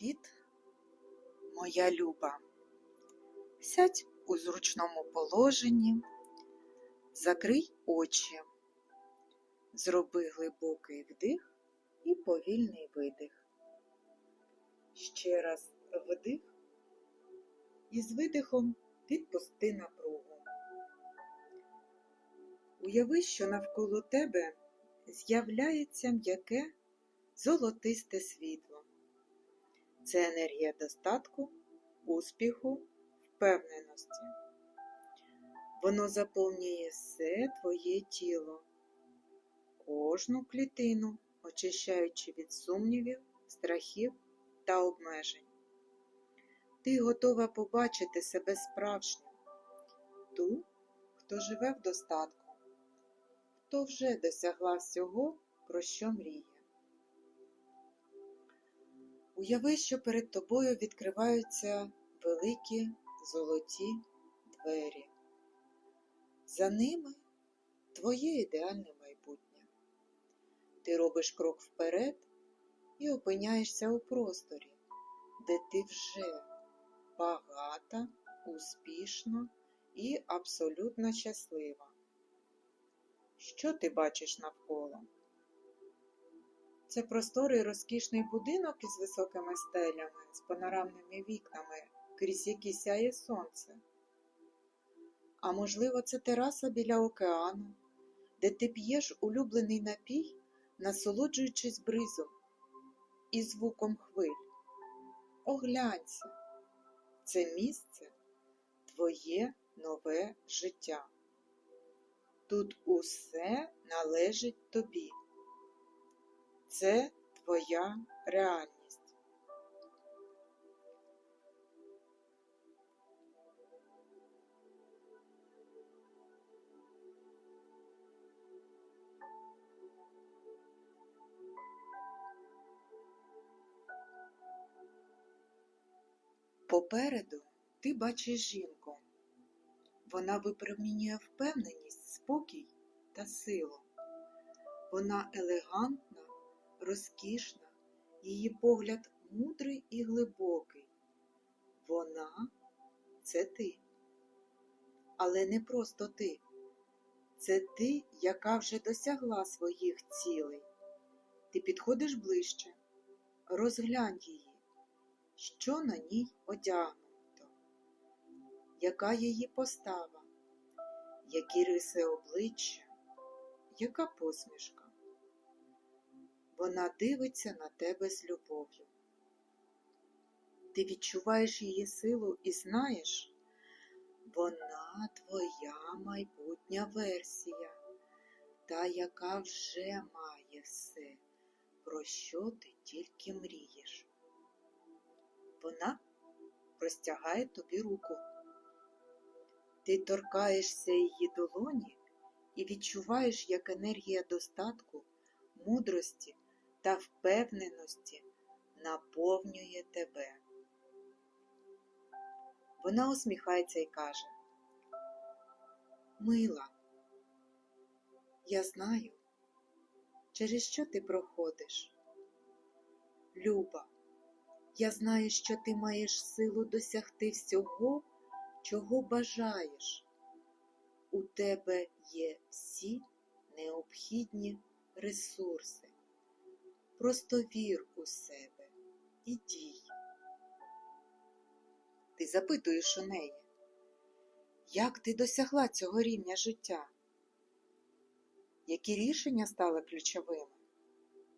Привіт, моя люба. Сядь у зручному положенні, закрий очі, зроби глибокий вдих і повільний видих. Ще раз вдих і з видихом відпусти напругу. Уяви, що навколо тебе з'являється м'яке золотисте світло. Це енергія достатку, успіху, впевненості. Воно заповнює все твоє тіло, кожну клітину, очищаючи від сумнівів, страхів та обмежень. Ти готова побачити себе справжню, ту, хто живе в достатку, хто вже досягла всього, про що мріє. Уяви, що перед тобою відкриваються великі золоті двері. За ними твоє ідеальне майбутнє. Ти робиш крок вперед і опиняєшся у просторі, де ти вже багата, успішна і абсолютно щаслива. Що ти бачиш навколо? Це просторий розкішний будинок із високими стелями, з панорамними вікнами, крізь які сяє сонце. А можливо, це тераса біля океану, де ти п'єш улюблений напій, насолоджуючись бризом і звуком хвиль. Оглянься, це місце твоє нове життя. Тут усе належить тобі. Це твоя реальність. Попереду ти бачиш жінку. Вона випромінює впевненість, спокій та силу. Вона елегантна, розкішна, її погляд мудрий і глибокий. Вона це ти. Але не просто ти. Це ти, яка вже досягла своїх цілей. Ти підходиш ближче, розглянь її, що на ній одягнуто, яка її постава, які риси обличчя, яка посмішка. Вона дивиться на тебе з любов'ю. Ти відчуваєш її силу і знаєш, вона твоя майбутня версія, та, яка вже має все, про що ти тільки мрієш. Вона простягає тобі руку. Ти торкаєшся її долоні і відчуваєш, як енергія достатку, мудрості та впевненості наповнює тебе. Вона усміхається і каже, Мила, я знаю, через що ти проходиш. Люба, я знаю, що ти маєш силу досягти всього, чого бажаєш. У тебе є всі необхідні ресурси. Просто вір у себе і дій. Ти запитуєш у неї, як ти досягла цього рівня життя? Які рішення стали ключовими?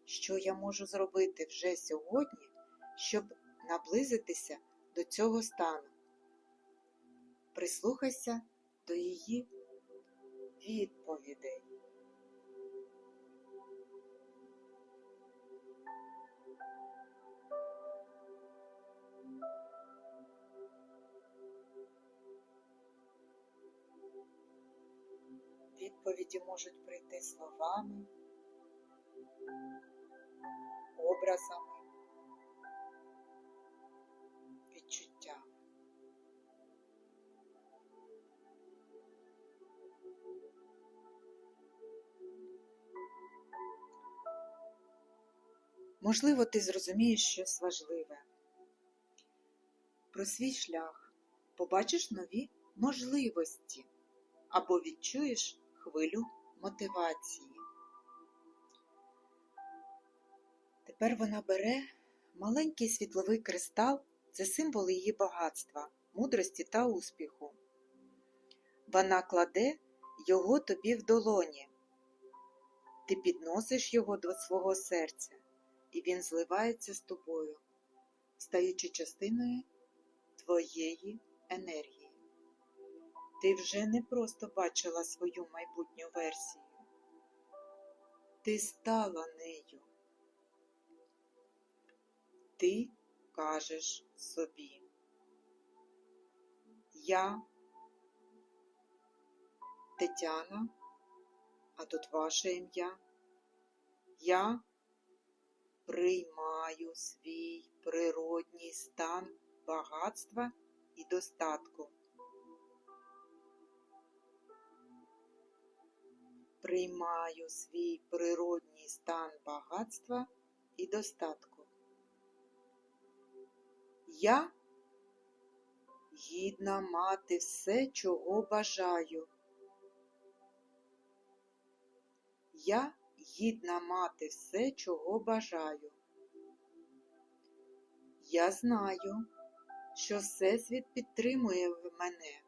Що я можу зробити вже сьогодні, щоб наблизитися до цього стану? Прислухайся до її відповідей. Відповіді можуть прийти словами, образами, відчуттями. Можливо, ти зрозумієш щось важливе, про свій шлях, побачиш нові можливості або відчуєш хвилю мотивації. Тепер вона бере маленький світловий кристал це символ її багатства, мудрості та успіху. Вона кладе його тобі в долоні. Ти підносиш його до свого серця, і він зливається з тобою, стаючи частиною твоєї енергії. Ти вже не просто бачила свою майбутню версію, ти стала нею. Ти кажеш собі. Я Тетяна, а тут ваше ім'я. Я приймаю свій природній стан багатства і достатку. Приймаю свій природній стан багатства і достатку. Я гідна мати все, чого бажаю. Я гідна мати все, чого бажаю. Я знаю, що Всесвіт підтримує мене.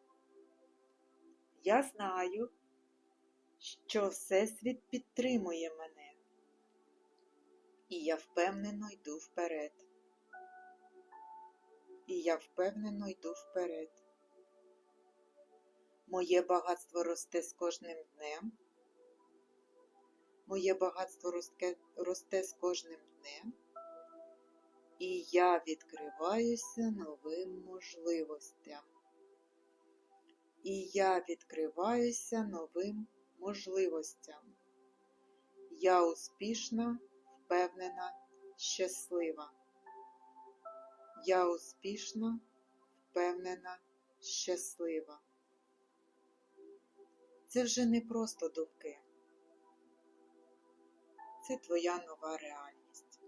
Я знаю, що Всесвіт підтримує мене. І я впевнено йду вперед. І я впевнено йду вперед. Моє багатство росте з кожним днем. Моє багатство росте, росте з кожним днем, і я відкриваюся новим можливостям. І я відкриваюся новим можливостям. Я успішна, впевнена, щаслива. Я успішна, впевнена, щаслива. Це вже не просто думки. Це твоя нова реальність.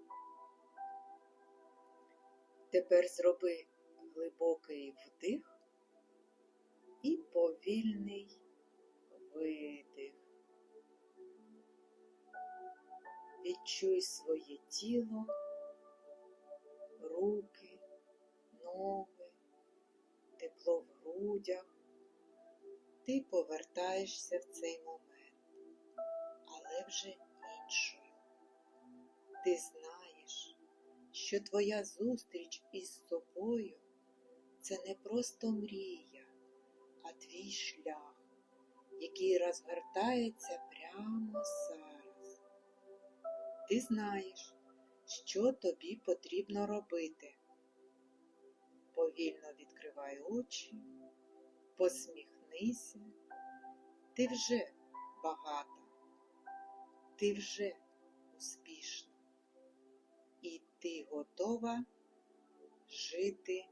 Тепер зроби глибокий вдих і повільний видих. Відчуй своє тіло, руки, ноги, тепло в грудях. Ти повертаєшся в цей момент, але вже іншою. Ти знаєш, що твоя зустріч із собою це не просто мрія, а твій шлях, який розгортається прямо зараз. Ти знаєш, що тобі потрібно робити. Повільно відкривай очі, посміхнися, ти вже багата, ти вже успішна, і ти готова жити